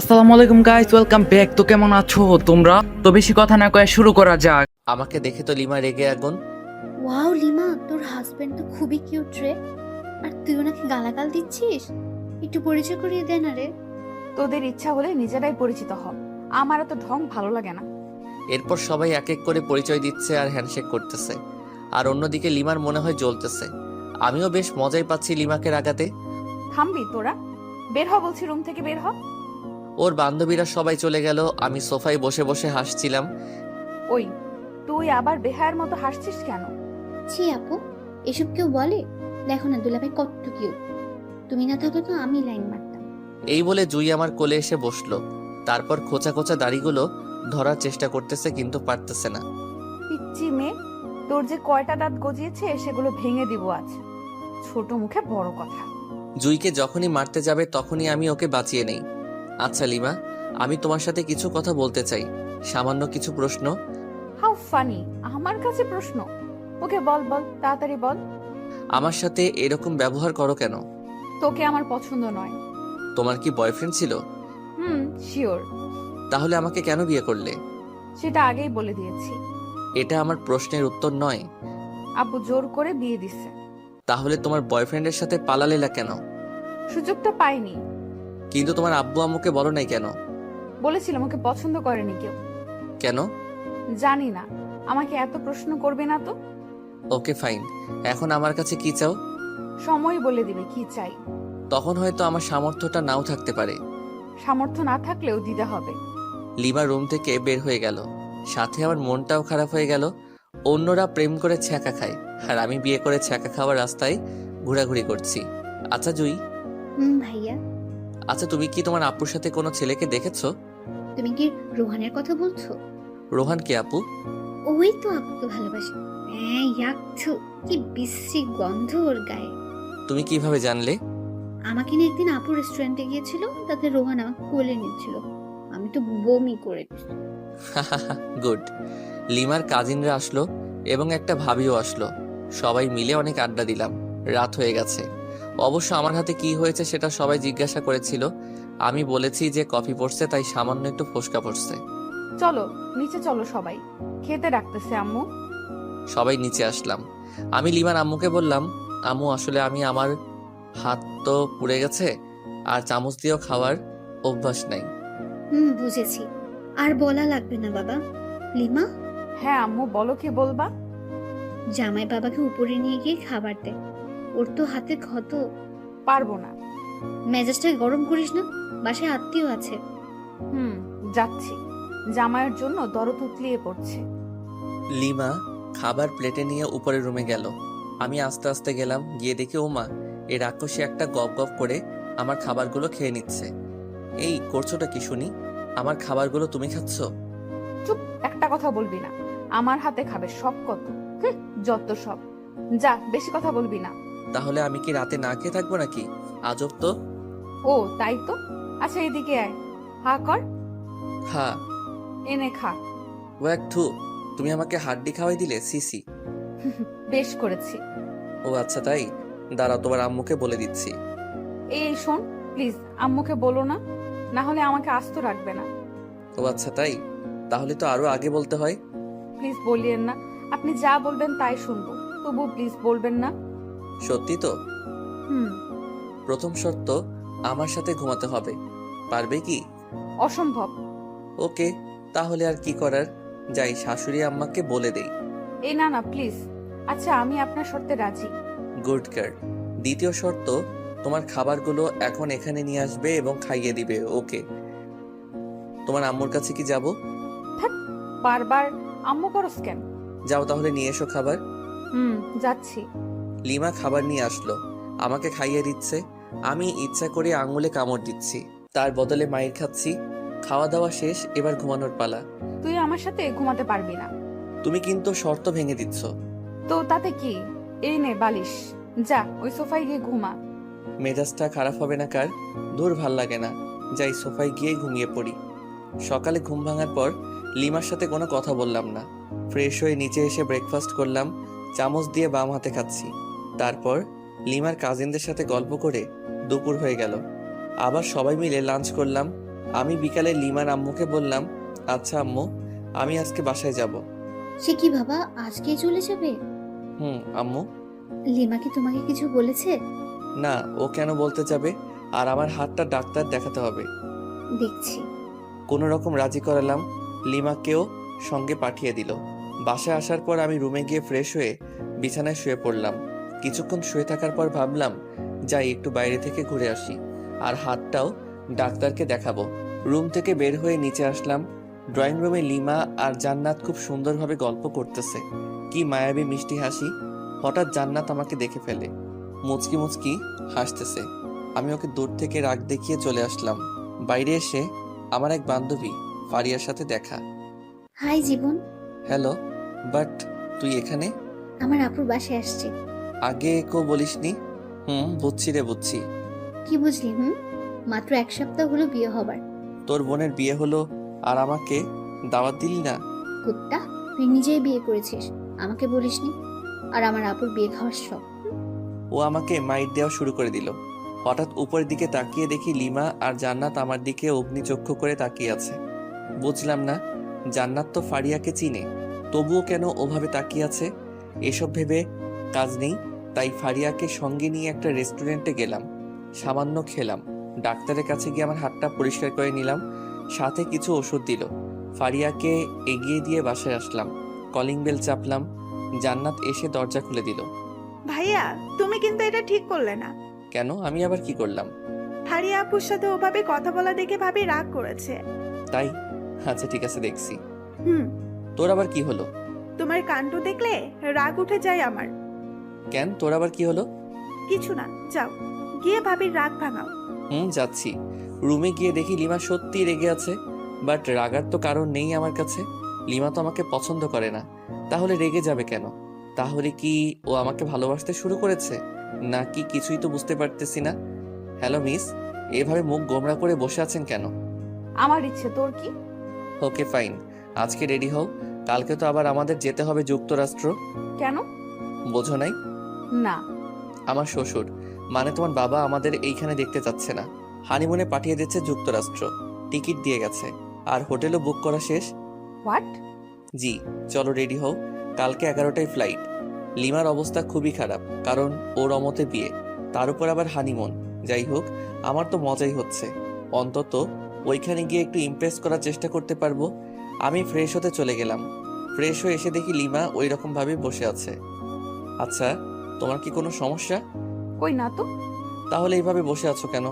আসসালামু আলাইকুম guys welcome back তো কেমন আছো তোমরা? তো বেশি কথা না কয়ে শুরু করা যাক। আমাকে দেখে তো লিমা রেগে আগুন। ওয়াও লিমা তোর হাজবেন্ড তো খুবই কিউট রে। আর তুই ওনাকে গালাগাল দিচ্ছিস? একটু পরিচয় করিয়ে দে না রে। তোদের ইচ্ছা হলে নিজেরাই পরিচিত হ। আমার তো ঢং ভালো লাগে না। এরপর সবাই এক এক করে পরিচয় দিচ্ছে আর হ্যান্ডশেক করতেছে। আর অন্যদিকে লিমার মনে হয় জ্বলতেছে। আমিও বেশ মজাই পাচ্ছি লিমাকে রাগাতে। থামবি তোরা। বের হ বলছি রুম থেকে বের হ। ওর বান্ধবীরা সবাই চলে গেল আমি সোফায় বসে বসে হাসছিলাম। ওই তুই আবার বেহায়ের মতো হাসছিস কেন? ছি আপু এসব কেউ বলে? দেখো না দুলাভাই কত কিউট তুমি না থাকলে তো আমি লাইন মারতাম। এই বলে জুই আমার কোলে এসে বসল। তারপর খোঁচা খোঁচা দাড়িগুলো ধরার চেষ্টা করতেছে কিন্তু পারতেছে না। পিচ্ছি মেয়ে তোর যে কয়টা দাঁত গজিয়েছে সেগুলো ভেঙে দিব আজ। ছোট মুখে বড় কথা। জুইকে যখনই মারতে যাবে তখনই আমি ওকে বাঁচিয়ে নেই। আচ্ছা লিমা আমি তোমার সাথে কিছু কথা বলতে চাই। সামান্য কিছু প্রশ্ন। হাউ ফানি আমার কাছে প্রশ্ন। ওকে বল বল তাড়াতাড়ি বল। আমার সাথে এরকম ব্যবহার করো কেন? তোকে আমার পছন্দ নয়। তোমার কি বয়ফ্রেন্ড ছিল? হুম শিওর তাহলে আমাকে কেন বিয়ে করলে? সেটা আগেই বলে দিয়েছি। এটা আমার প্রশ্নের উত্তর নয়। আব্বু জোর করে বিয়ে দিচ্ছে তাহলে তোমার বয়ফ্রেন্ডের সাথে পালালেলা কেন? সুযোগটা পাইনি। কিন্তু তোমার আব্বু আম্মুকে বলো নাই কেন? বলেছিলাম ওকে পছন্দ করেনি কেউ। কেন? জানি না। আমাকে এত প্রশ্ন করবে না তো? Okay fine. এখন আমার কাছে কি চাও? সময় বলে দিবে কি চাই। তখন হয়তো আমার সামর্থ্যটা নাও থাকতে পারে। সামর্থ্য না থাকলেও দিতে হবে। লিমা রুম থেকে বের হয়ে গেল। সাথে আমার মনটাও খারাপ হয়ে গেল। অন্যরা প্রেম করে ছ্যাঁকা খায়। আর আমি বিয়ে করে ছ্যাঁকা খাওয়ার রাস্তায় ঘোরাঘুরি করছি। আচ্ছা জুই? হুম ভাইয়া। আচ্ছা তুমি কি তোমার আপুর সাথে কোনো ছেলেকে দেখেছ? তুমি কি রোহানের কথা বলছো? রোহান কে আপু? ওই তো আপুকে ভালোবাসে। হ্যাঁ ইয়াকছু। কি বিশ্রী গন্ধ ওর গায়ে। তুমি কীভাবে জানলে? আমাকে নিয়ে একদিন আপু রেস্টুরেন্টে গিয়েছিল তাতে রোহান আমাকে কোলে নিচ্ছিল। আমি তো বমি করে। গুড। লিমার কাজিনরা আসলো এবং একটা ভাবিও আসলো। সবাই মিলে অনেক আড্ডা দিলাম। রাত হয়ে গেছে। অবশ্য আমার হাতে কি হয়েছে সেটা সবাই জিজ্ঞাসা করেছিল। আমি বলেছি যে কফি পড়ছে তাই সামান্য একটু ফোসকা পড়ছে। চলো নিচে চলো সবাই। খেতে ডাকতেছে আম্মু। সবাই নিচে আসলাম। আমি লিমার আম্মুকে বললাম আম্মু আসলে আমি আমার হাত তো পুড়ে গেছে আর চামচ দিয়েও খাওয়ার অভ্যাস নাই। হুম বুঝেছি। আর বলা লাগবে না বাবা। লিমা? হ্যাঁ আম্মু বলো কি বলবা। জামাই বাবাকে উপরে নিয়ে গিয়ে খাবার দে ওর তো হাতে ক্ষত। পারব না। মেজাজটা গরম করিস না বাসায় আত্মীয় আছে। হুম যাচ্ছি। জামাইয়ের জন্য দরদ উতলিয়ে পড়ছে। লিমা খাবার প্লেটে নিয়ে উপরের রুমে গেল। আমি আস্তে আস্তে গেলাম গিয়ে দেখি ওমা এই রাক্ষসী একটা গপ গপ করে আমার খাবারগুলো খেয়ে নিচ্ছে। এই করছোটা কি শুনি? আমার খাবারগুলো তুমি খাচ্ছ? চুপ একটা কথা বলবি না। আমার হাতে খাবে সব কত। যত সব। যা বেশি কথা বলবি না। তাহলে আমি কি রাতে না খেয়ে থাকব নাকি? আজব তো। ও তাই তো? আচ্ছা এদিকে আয়। হা কর। হ্যাঁ এনে খা। ও এক থু। তুমি আমাকে হাড্ডি খাওয়াই দিলে সিসি বেশ করেছি। ও আচ্ছা তাই? দাঁড়াও তোমার আম্মুকে বলে দিচ্ছি। এই শোন প্লিজ আম্মুকে বলো না না হলে আমাকে আস্ত রাখবে না। ও আচ্ছা তাই? তাহলে তো আরও আগে বলতে হয়। প্লিজ বলিয়েন না। আপনি যা বলবেন তাই শুনব। তবু প্লিজ বলবেন না। সত্যি তো? হুম। প্রথম শর্ত আমার সাথে ঘুমাতে হবে। পারবে কি? অসম্ভব। ওকে তাহলে আর কি করার? যাই শাশুড়ি আম্মাকে বলে দেই। এই না না প্লিজ। আচ্ছা আমি আপনার শর্তে রাজি। গুড গার্ড দ্বিতীয় শর্ত তোমার খাবারগুলো এখন এখানে নিয়ে আসবে এবং খাইয়ে দিবে ওকে। তোমার আম্মুর কাছে কি যাব? বারবার আম্মু করস কেন? যাও তাহলে নিয়ে এসো খাবার। হুম যাচ্ছি। লিমা খাবার নিয়ে আসলো। আমাকে খাইয়ে দিচ্ছে। আমি ইচ্ছা করে আঙুলে কামড় দিচ্ছি। তার বদলে মায়ের খাচ্ছি। খাওয়া দাওয়া শেষ এবার ঘুমানোর পালা। তুই আমার সাথে ঘুমাতে পারবি না। তুমি কিন্তু শর্ত ভেঙে দিচ্ছ। তো তাতে কি? এই নে বালিশ। যা ওই সোফায় গিয়ে ঘুমা। মেজাজটা খারাপ হবে না কার? দূর ভালো লাগে না। যাই সোফায় গিয়ে ঘুমিয়ে পড়ি। সকালে ঘুম ভাঙার পর লিমার সাথে কোনো কথা বললাম না। ফ্রেশ হয়ে নিচে এসে ব্রেকফাস্ট করলাম। চামচ দিয়ে বাম হাতে খাচ্ছি। তারপর লিমার কাজিনদের সাথে গল্প করে দুপুর হয়ে গেল। আবার সবাই মিলে লাঞ্চ করলাম। আমি বিকালে লিমার আম্মুকে বললাম আচ্ছা আম্মু আমি আজকে বাসায় যাব। সে কি বাবা আজকেই চলে যাবে? হুম আম্মু। লিমা কি তোমাকে কিছু বলেছে? না ও কেন বলতে যাবে? আর আমার হাতটা ডাক্তার দেখাতে হবে। দেখছি। কোনো রকম রাজি করালাম। লিমাকেও সঙ্গে পাঠিয়ে দিল। বাসায় আসার পর আমি রুমে গিয়ে ফ্রেশ হয়ে বিছানায় শুয়ে পড়লাম। কিছুক্ষণ শুয়ে থাকার পর ভাবলাম যাই একটু বাইরে থেকে ঘুরে আসি। আর হাতটাও ডাক্তারকে দেখাবো। রুম থেকে বের হয়ে নিচে আসলাম। ড্রয়িং রুমে লিমা আর জান্নাত খুব সুন্দরভাবে গল্প করতেছে। কি মায়াবী মিষ্টি হাসি। হঠাৎ জান্নাত আমাকে দেখে ফেলে। মুচকি মুচকি হাসতেছে। আমি ওকে দূর থেকে রাগ দেখিয়ে চলে আসলাম। বাইরে এসে আমার এক বান্ধবী ফারিয়ার সাথে দেখা। High Jibon. হ্যালো বাট তুই এখানে? আমার আপুর বাসায় আসছি। আগে কেউ বলিসনি? হুম। বুঝছি রে বুঝছি। কি বুঝলি হুম? মাত্র এক সপ্তাহ হলো বিয়ে হবার। তোর বোনের বিয়ে হলো আর আমাকে দাওয়াত দিলি না? কুত্তা তুই নিজেই বিয়ে করেছিস আমাকে বলিসনি? আর আমার আপুর বিয়ে খাওয়ার শখ। ও আমাকে মাইট দেওয়া শুরু করে দিল। হঠাৎ উপরের দিকে তাকিয়ে দেখি লিমা আর জান্নাত আমার দিকে অগ্নি অগ্নিচক্ষু করে তাকিয়ে আছে। বুঝলাম না জান্নাত তো ফারিয়াকে চিনে। তবুও কেন ওভাবে তাকিয়ে আছে? এসব ভেবে কাজ নেই তাই ফারিয়াকে সঙ্গে নিয়ে একটা রেস্টুরেন্টে গেলাম। সামান্য খেলাম। ডাক্তারের কাছে গিয়ে আমার হাতটা পরিষ্কার করে নিলাম। সাথে কিছু ওষুধ দিল। ফারিয়াকে এগিয়ে দিয়ে বাসায় আসলাম। Calling bell চাপলাম। জান্নাত এসে দরজা খুলে দিল। ভাইয়া তুমি কিন্তু এটা ঠিক করলে না। কেন? আমি আবার কি করলাম? হারিয়া আপুর সাথে ওভাবে কথা বলা দেখে ভাবি রাগ করেছে। তাই? আচ্ছা ঠিক আছে দেখছি। হুম। তোর আবার কি হলো? তোমার কাণ্ড দেখলে রাগ উঠে যায় আমার। কেন? তোর আবার কি হলো? কিছু না যাও। গিয়ে ভাবির রাগ ভাঙাও। হুম যাচ্ছি। রুমে গিয়ে দেখি লিমা সত্যি রেগে আছে। বাট রাগার তো কারণ নেই আমার কাছে। লিমা তো আমাকে পছন্দ করে না। তাহলে রেগে যাবে কেন? তাহলে কি ও আমাকে ভালোবাসতে শুরু করেছে? নাকি কিছুই তো বুঝতে পারতেছি না? হ্যালো মিস এভাবে মুখ গোমরা করে বসে আছেন কেন? আমার ইচ্ছে তোর কি? Okay fine. আজকে রেডি হও। কালকে তো আবার আমাদের যেতে হবে যুক্তরাষ্ট্র। কেন? বোঝো নাই? না। আমার শ্বশুর মানে তোমার বাবা আমাদের এইখানে দেখতে যাচ্ছে না। হানিমুনে পাঠিয়ে দিচ্ছে যুক্তরাষ্ট্র। টিকিট দিয়ে গেছে। আর হোটেলও বুক করা শেষ। হোয়াট জি চলো রেডি হও। কালকে এগারোটায় ফ্লাইট। লিমার অবস্থা খুবই খারাপ কারণ ওর অমতে বিয়ে। তার উপর আবার হানিমুন। যাই হোক আমার তো মজাই হচ্ছে। অন্তত ওইখানে গিয়ে একটু ইমপ্রেস করার চেষ্টা করতে পারব। আমি ফ্রেশ হতে চলে গেলাম। ফ্রেশ হয়ে এসে দেখি লিমা ওই রকম ভাবে বসে আছে। আচ্ছা তোমার কি কোনো সমস্যা? কই না তো। তাহলে এইভাবে বসে আছো কেন?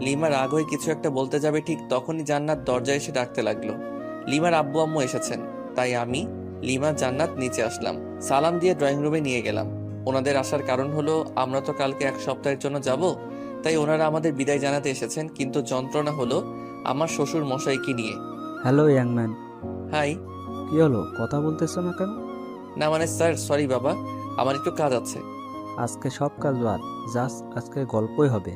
লিমা রাগ হয়ে কিছু একটা বলতে যাবে ঠিক তখনই জান্নাত দরজায় এসে ডাকতে লাগল। লিমার আব্বু আম্মু এসেছেন। তাই আমি লিমা জান্নাত নিচে আসলাম। সালাম দিয়ে ড্রয়িং রুমে নিয়ে গেলাম। ওনাদের আসার কারণ হলো আমরা তো কালকে এক সপ্তাহের জন্য যাব। তাই ওনারা আমাদের বিদায় জানাতে এসেছেন কিন্তু যন্ত্রণা হলো আমার শ্বশুর মশাইকে নিয়ে। হ্যালো ইয়াংম্যান হাই। কি হলো? কথা বলতেছো না কেন? না মানে স্যার সরি বাবা আমার একটু কাজ আছে। আজকে সব কাজ বাদ, জাস্ট আজকে গল্পই হবে।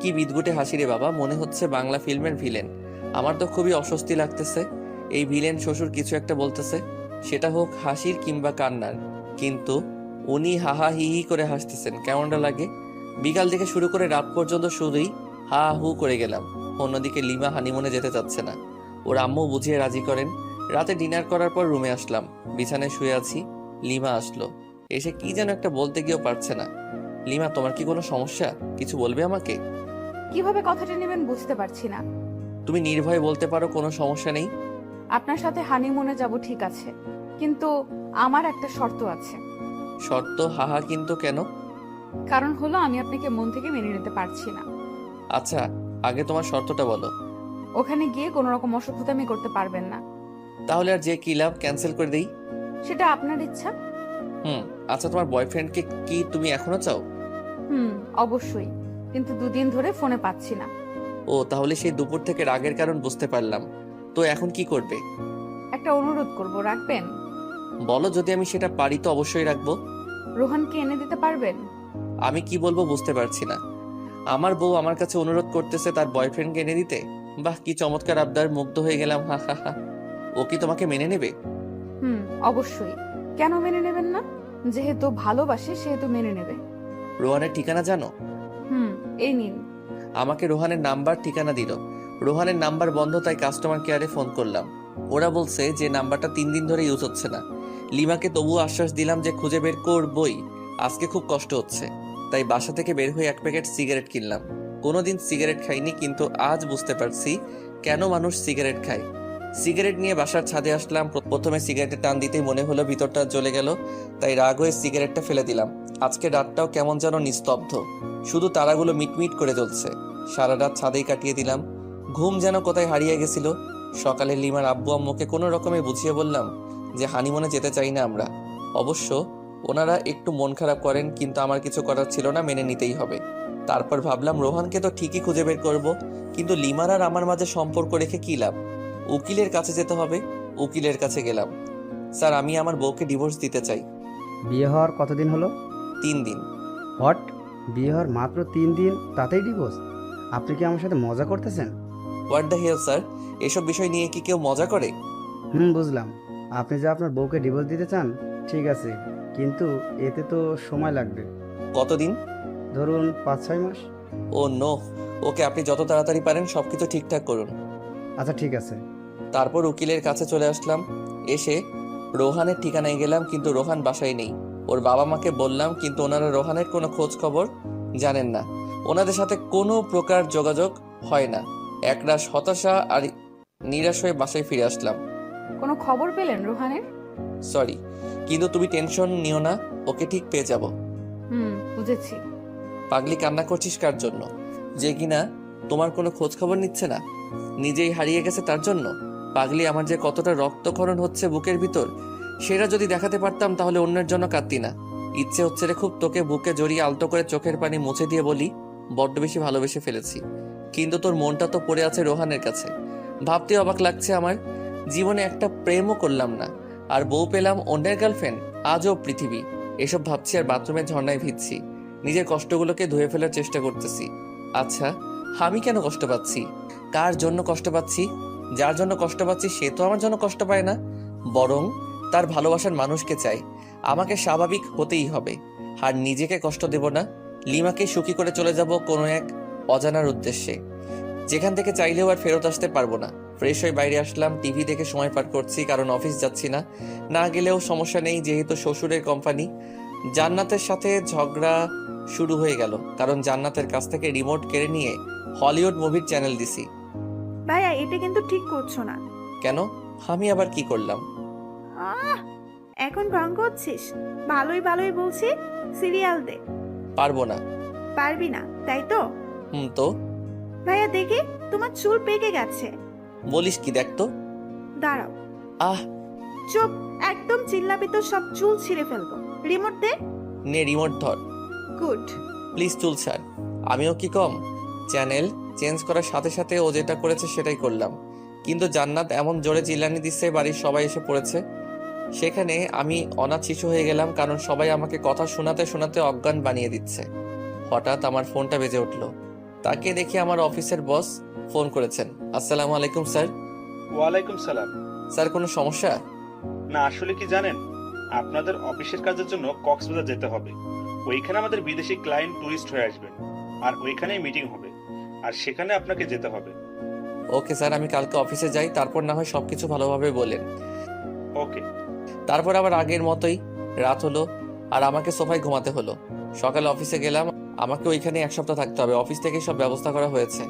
কি বিদগুটে হাসি রে বাবা, মনে হচ্ছে বাংলা ফিল্মের ভিলেন। আমার তো খুবই অস্বস্তি লাগতেছে। এই ভিলেন শ্বশুর কিছু একটা বলতেছে, সেটা হোক হাসির কিংবা কান্নার। কিন্তু উনি হাহা হি হি করে হাসতেছেন, কেমনটা লাগে? বিকাল থেকে শুরু করে রাত পর্যন্ত শুধুই হা, হু করে গেলাম। অন্যদিকে লিমা হানিমুনে যেতে চাচ্ছে না। ওর আম্মু বুঝিয়ে রাজি করেন, রাতে ডিনার করার পর রুমে আসলাম। বিছানায় শুয়ে আছি, লিমা আসলো। এসে কি যেন একটা বলতে গিয়েও পারছে না। লিমা তোমার কি কোনো সমস্যা? কিছু বলবে আমাকে? কীভাবে কথাটা নেবেন বুঝতে পারছি না। তুমি নির্ভয়ে বলতে পারো কোনো সমস্যা নেই? আপনার সাথে হানিমুনে যাব ঠিক আছে কিন্তু আমার একটা শর্ত আছে। শর্ত? হাহা কিন্তু কেন? কারণ হলো আমি আপনাকে মন থেকে মেনে নিতে পারছি না। আচ্ছা আগে তোমার শর্তটা বলো। ওখানে গিয়ে কোনো রকম অসভ্যতামি করতে পারবেন না। তাহলে আর যে কি লাভ? ক্যান্সেল করে দেই। সেটা আপনার ইচ্ছা। হুম আচ্ছা তোমার বয়ফ্রেন্ডকে কি তুমি এখনও চাও? হুম অবশ্যই। কিন্তু দুদিন ধরে ফোনে পাচ্ছি না। ও তাহলে সেই দুপুর থেকে রাগের কারণ বুঝতে পারলাম। তো এখন কি করবে? একটা অনুরোধ করব রাখবেন? বলো যদি আমি সেটা পারি তো অবশ্যই রাখব। রোহানকে এনে দিতে পারবেন? আমি কি বলব বুঝতে পারছি না। আমার বউ আমার কাছে অনুরোধ করতেছে তার বয়ফ্রেন্ডকে এনে দিতে। বাহ কি চমৎকার আবদার মুগ্ধ হয়ে গেলাম হা হা হা। ও কি তোমাকে মেনে নেবে? হুম অবশ্যই। কেন মেনে নেবেন না? যেহেতু ভালোবাসে সেহেতু মেনে নেবে। রোহানের ঠিকানা জানো? হুম এই নিন। আমাকে রোহানের নাম্বার ঠিকানা দিল। রোহানের নাম্বার বন্ধ তাই কাস্টমার কেয়ারে ফোন করলাম। ওরা বলছে যে নাম্বারটা তিন দিন ধরে ইউজ হচ্ছে না। লিমাকে তবুও আশ্বাস দিলাম যে খুঁজে বের করবই। আজকে খুব কষ্ট হচ্ছে। তাই বাসা থেকে বের হয়ে এক প্যাকেট সিগারেট কিনলাম। কোনোদিন সিগারেট খাইনি কিন্তু আজ বুঝতে পারছি কেন মানুষ সিগারেট খায়। সিগারেট নিয়ে বাসার ছাদে আসলাম। প্রথমে সিগারেটের টান দিতেই মনে হলো ভিতরটা জ্বলে গেল। তাই রাগ হয়ে সিগারেটটা ফেলে দিলাম। আজকে রাতটাও কেমন যেন নিস্তব্ধ। শুধু তারাগুলো মিটমিট করে জ্বলছে। সারা রাত ছাদেই কাটিয়ে দিলাম। ঘুম যেন কোথায় হারিয়ে গেছিল। সকালে লিমার আব্বু আম্মুকে কোনো রকমে বুঝিয়ে বললাম যে হানিমুনে যেতে চাই না আমরা। অবশ্য ওনারা একটু মন খারাপ করেন, কিন্তু আমার কিছু করার ছিল না, মেনে নিতেই হবে। তারপর ভাবলাম, রোহানকে তো ঠিকই খুঁজে বের করব, কিন্তু লিমার আর আমার মাঝে সম্পর্ক রেখে কী লাভ? উকিলের কাছে যেতে হবে উকিলের কাছে গেলাম। স্যার আমি আমার বউকে ডিভোর্স দিতে চাই। বিয়ে হওয়ার কতদিন হলো? তিন দিন। হট বিয়ে হওয়ার মাত্র তিন দিন তাতেই ডিভোর্স আপনি কি আমার সাথে মজা করতেছেন? হোয়াট দ্য হেল স্যার এসব বিষয় নিয়ে কি কেউ মজা করে? হুম বুঝলাম। আপনি যে আপনার বউকে ডিভোর্স দিতে চান ঠিক আছে। কিন্তু এতে তো সময় লাগবে। কতদিন? ধরুন পাঁচ ছয় মাস। ও নো ওকে আপনি যত তাড়াতাড়ি পারেন সবকিছু ঠিকঠাক করুন। আচ্ছা ঠিক আছে। তারপর উকিলের কাছে চলে আসলাম। এসে রোহানের ঠিকানায় গেলাম কিন্তু রোহান বাসায় নেই। ওর বাবা মাকে বললাম কিন্তু ওনারা রোহানের কোনো খোঁজ খবর জানেন না। ওনাদের সাথে কোনো প্রকার যোগাযোগ হয় না। একরাশ হতাশা আর নিরাশ হয়ে বাসায় ফিরে আসলাম। কোনো খবর পেলেন রোহানের? সরি কিন্তু তুমি টেনশন নিও না ওকে ঠিক পেয়ে যাব। হুম বুঝেছি। পাগলি কান্না করছিস কার জন্য? যে কিনা তোমার কোনো খোঁজ খবর নিচ্ছে না? নিজেই হারিয়ে গেছে তার জন্য? পাগলি আমার যে কতটা রক্তক্ষরণ হচ্ছে বুকের ভিতর, সেটা যদি দেখাতে পারতাম তাহলে অন্যের জন্য কাঁদতি না। ইচ্ছে হচ্ছে রে খুব তোকে বুকে জড়িয়ে আলতো করে চোখের পানি মুছে দিয়ে বলি, বড্ড বেশি ভালোবেসে ফেলেছি। কিন্তু তোর মনটা তো পড়ে আছে রোহানের কাছে। ভাবতে অবাক লাগছে আমার, জীবনে একটা প্রেমও করলাম না, আর বউ পেলাম অন্যের গার্লফ্রেন্ড আজও পৃথিবী। এসব ভাবছি আর বাথরুমের ঝর্ণায় ভিজছি। নিজের কষ্টগুলোকে ধুয়ে ফেলার চেষ্টা করতেছি। আচ্ছা আমি কেন কষ্ট পাচ্ছি? কার জন্য কষ্ট পাচ্ছি? যার জন্য কষ্ট পাচ্ছি, সে তো আমার জন্য কষ্ট পায় না। বরং তার ভালোবাসার মানুষকে চাই। আমাকে স্বাভাবিক হতেই হবে। আর নিজেকে কষ্ট দেব না। লিমাকে সুখী করে চলে যাব কোনো এক অজানার উদ্দেশ্যে। যেখান থেকে চাইলেও আর ফেরত আসতে পারব না। ফ্রেশ হয়ে বাইরে আসলাম টিভি দেখে সময় পার করছি, কারণ অফিস যাচ্ছি না। না গেলেও সমস্যা নেই, যেহেতু শ্বশুরের কোম্পানি জান্নাতের সাথে ঝগড়া শুরু হয়ে গেল, কারণ জান্নাতের কাছ থেকে রিমোট কেড়ে নিয়ে হলিউড মুভির চ্যানেল দিছি। ভাইয়া এটা কিন্তু ঠিক করছ না। কেন? আমি আবার কি করলাম? আহ এখন ঢং করছিস? ভালোই ভালোই বলছি সিরিয়াল দে। পারব না। পারবি না তাই তো? হুম তো? ভাইয়া দেখি তোমার চুল পেকে গেছে। বলিস কি দেখ তো। দাঁড়াও। আহ! চুপ একদম চিল্লাবি তো সব চুল ছিঁড়ে ফেলব। রিমোট দে। নে রিমোট ধর। গুড। প্লিজ চুল ছাড়। আমিও কি কম? চ্যানেল চেঞ্জ করার সাথে সাথে ও যেটা করেছে সেটাই করলাম। কিন্তু জান্নাত এমন জোরে চিল্লানি দিচ্ছে বাড়ির সবাই এসে পড়েছে। সেখানে আমি অনাথ শিশু হয়ে গেলাম কারণ সবাই আমাকে কথা শোনাতে শোনাতে অজ্ঞান বানিয়ে দিচ্ছে। হঠাৎ আমার ফোনটা বেজে উঠল। তাকে দেখে আমার অফিসের বস ফোন করেছেন। আসসালামু আলাইকুম স্যার। ওয়ালাইকুম সালাম। স্যার কোনো সমস্যা? না আসলে কি জানেন আপনাদের অফিসের কাজের জন্য কক্সবাজার যেতে হবে। ওইখানে আমাদের বিদেশি ক্লায়েন্ট টুরিস্ট হয়ে আসবেন আর ওইখানেই মিটিং হবে। আর সেখানে আপনাকে যেতে হবে। ওকে স্যার আমি কালকে অফিসে যাই তারপর না হয় সবকিছু ভালোভাবে বলেন। ওকে। তারপর আবার আগের মতোই রাত হলো আর আমাকে সোফায় ঘুমাতে হলো। সকালে অফিসে গেলাম আমাকে ওইখানে এক সপ্তাহ থাকতে হবে অফিস থেকে সব ব্যবস্থা করা হয়েছে।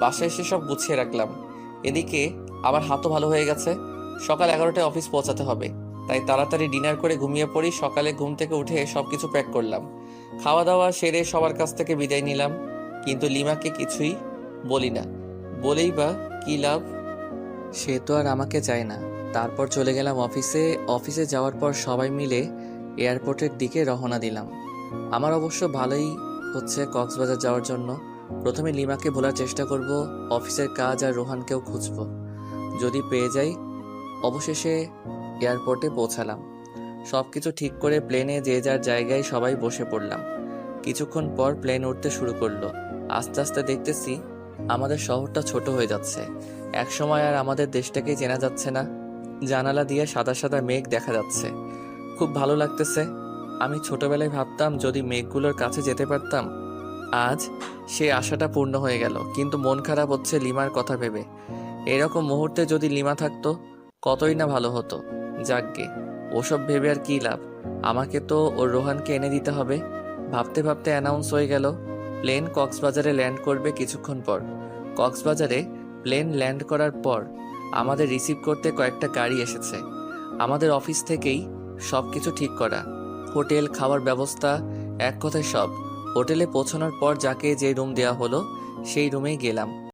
বাসায় এসে সব গুছিয়ে রাখলাম। এদিকে আমার হাতও ভালো হয়ে গেছে সকাল এগারোটায় অফিস পৌঁছাতে হবে। তাই তাড়াতাড়ি ডিনার করে ঘুমিয়ে পড়ি সকালে ঘুম থেকে উঠে সবকিছু প্যাক করলাম। খাওয়া দাওয়া সেরে সবার কাছ থেকে বিদায় নিলাম। কিন্তু লিমাকে কিছুই বলি না। বলেই বা কি লাভ? সে তো আর আমাকে চায় না। তারপর চলে গেলাম অফিসে। অফিসে যাওয়ার পর সবাই মিলে এয়ারপোর্টের দিকে রওনা দিলাম। আমার অবশ্য ভালোই হচ্ছে কক্সবাজার যাওয়ার জন্য। প্রথমে লিমাকে ভোলার চেষ্টা করব, অফিসের কাজ আর রোহানকেও খুঁজব। যদি পেয়ে যাই, অবশেষে এয়ারপোর্টে পৌঁছালাম। সব কিছু ঠিক করে প্লেনে যে যার জায়গায় সবাই বসে পড়লাম। কিছুক্ষণ পর প্লেন উঠতে শুরু করল। আস্তে আস্তে দেখতেছি আমাদের শহরটা ছোট হয়ে যাচ্ছে। একসময় আর আমাদের দেশটাকে চেনা যাচ্ছে না। জানালা দিয়ে সাদা সাদা মেঘ দেখা যাচ্ছে। খুব ভালো লাগতেছে। আমি ছোটবেলায় ভাবতাম যদি মেঘগুলোর কাছে যেতে পারতাম, আজ সে আশাটা পূর্ণ হয়ে গেল। কিন্তু মন খারাপ হচ্ছে লিমার কথা ভেবে। এরকম মুহূর্তে যদি লিমা থাকতো, কতই না ভালো হতো। যাকগে, ওসব ভেবে আর কী লাভ? আমাকে তো ওর রোহানকে এনে দিতে হবে। ভাবতে ভাবতে অ্যানাউন্স হয়ে গেল। প্লেন কক্সবাজারে ল্যান্ড করবে কিছুক্ষণ পর। কক্সবাজারে প্লেন ল্যান্ড করার পর আমাদের রিসিভ করতে কয়েকটা গাড়ি এসেছে। আমাদের অফিস থেকেই সব কিছু ঠিক করা। হোটেল, খাওয়ার ব্যবস্থা, এক কথায় সব। হোটেলে পৌঁছানোর পর যাকে যে রুম দেওয়া হলো, সেই রুমেই গেলাম।